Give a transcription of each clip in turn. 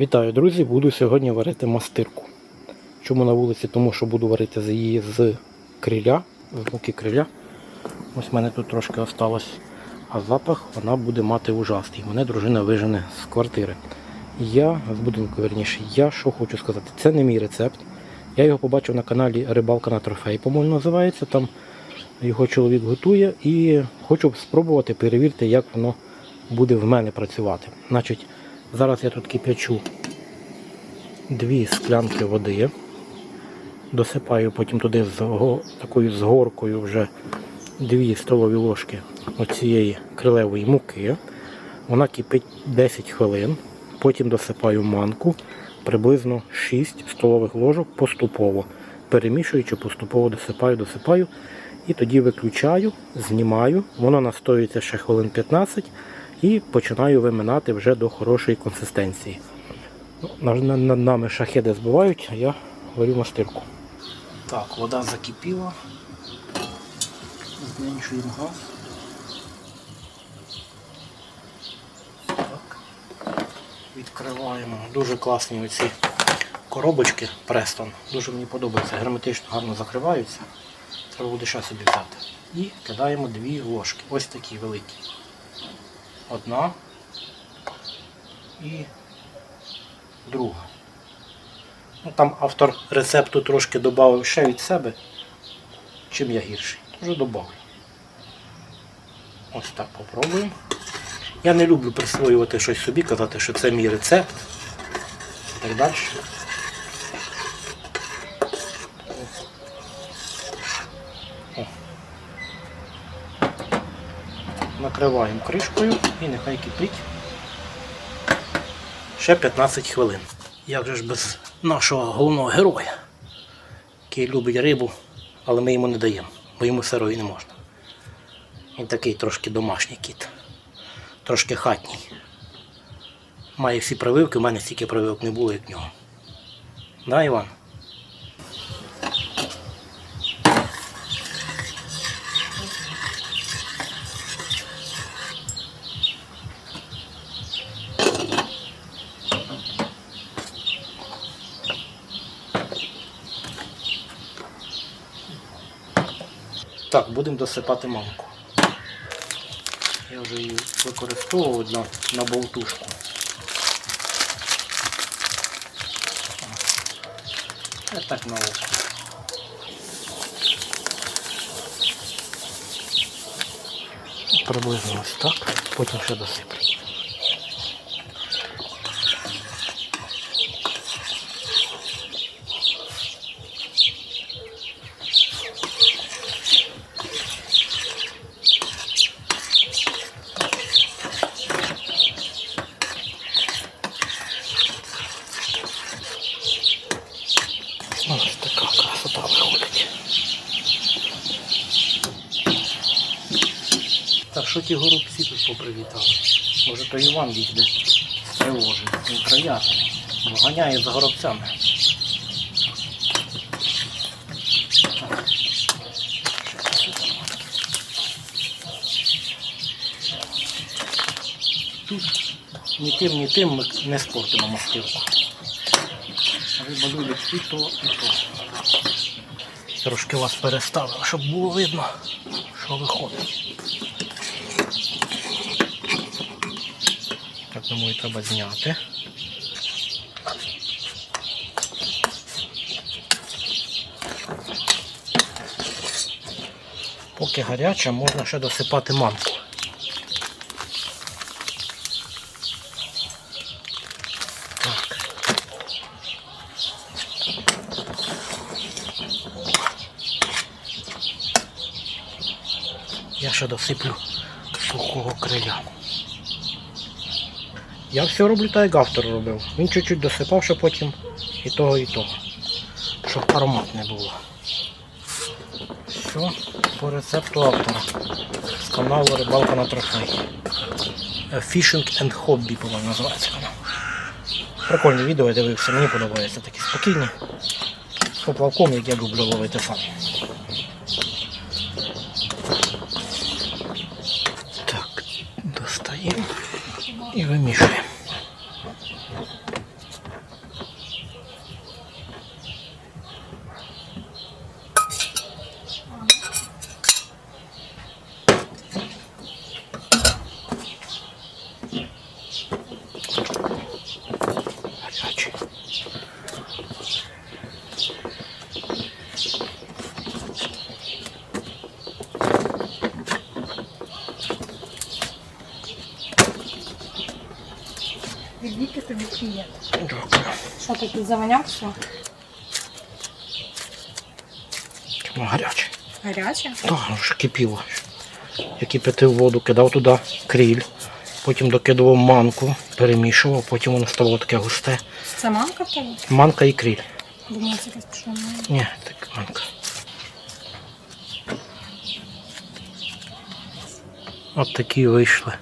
Вітаю, друзі! Буду сьогодні варити мастирку. Чому на вулиці? Тому що буду варити з її з криля, з муки криля. Ось в мене тут трошки осталось. А запах вона буде мати ужасний. Мене дружина вижене з квартири. Я з будинку верніше, я що хочу сказати, це не мій рецепт. Я його побачив на каналі Рибалка на трофей, по-моєму, називається. Там його чоловік готує і хочу спробувати перевірити, як воно буде в мене працювати. Значить, зараз я тут кип'ячу дві склянки води. Досипаю потім туди з такою з вже дві столові ложки оцієї крилевої муки. Вона кипить 10 хвилин. Потім досипаю манку приблизно 6 столових ложок поступово. Перемішуючи, поступово досипаю, досипаю. І тоді виключаю, знімаю. Воно настоюється ще хвилин 15 і починаю виминати вже до хорошої консистенції. Ну, над, нами шахеди збивають, а я варю мастирку. Так, вода закипіла. Зменшуємо газ. Так. Відкриваємо. Дуже класні оці коробочки Preston. Дуже мені подобається. Герметично гарно закриваються. Треба буде ще собі взяти. І кидаємо дві ложки. Ось такі великі. Одна і друга. Ну, там автор рецепту трошки додав ще від себе, чим я гірший. Вже додав. Ось так попробуємо. Я не люблю присвоювати щось собі, казати, що це мій рецепт. І так далі. Накриваємо кришкою і нехай кипить ще 15 хвилин. Як же ж без нашого головного героя, який любить рибу, але ми йому не даємо, бо йому сирої не можна. Він такий трошки домашній кіт, трошки хатній. Має всі прививки, у мене стільки прививок не було, як в нього. Да, Іван? Так, будемо досипати мамку. Я вже її використовував на, на болтушку. Я так на око. Приблизно ось так, потім ще досиплю. Так що ті горобці тут попривітали? Може то Іван їх де тривожить. Він приятний. Ганяє за горобцями. Тут ні тим, ні тим ми не спортимо мастилку. Риба любить і то, і то. Трошки вас переставив, щоб було видно, що виходить. Так, думаю, треба зняти. Поки гаряча, можна ще досипати манку. Так. Я ще досиплю сухого криля. Я все роблю так, як автор робив. Він чуть-чуть досипав, що потім і того, і того. Щоб аромат не було. Все по рецепту автора. З каналу Рибалка на трофей. Е, Fishing and Hobby, по-моєму, називається канал. Прикольне відео я дивився, мені подобається такі спокійні. З поплавком, як я люблю ловити сам. Так, достаємо і вимішуємо. Віки тобі. Дякую. Що тут заваняв все? Чому гаряче? Гаряче? Так, вже кипіло. Я кипятив воду, кидав туди кріль, потім докидував манку, перемішував, потім воно ставало таке густе. Це мамка в тебе? Манка і кріль. Думаю, це якась пішла. Ні, так манка. От такі вийшли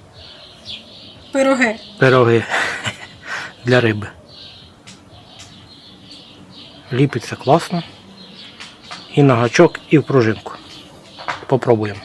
Пироги. пироги для риби. Ліпиться класно. І на гачок, і в пружинку. Попробуємо.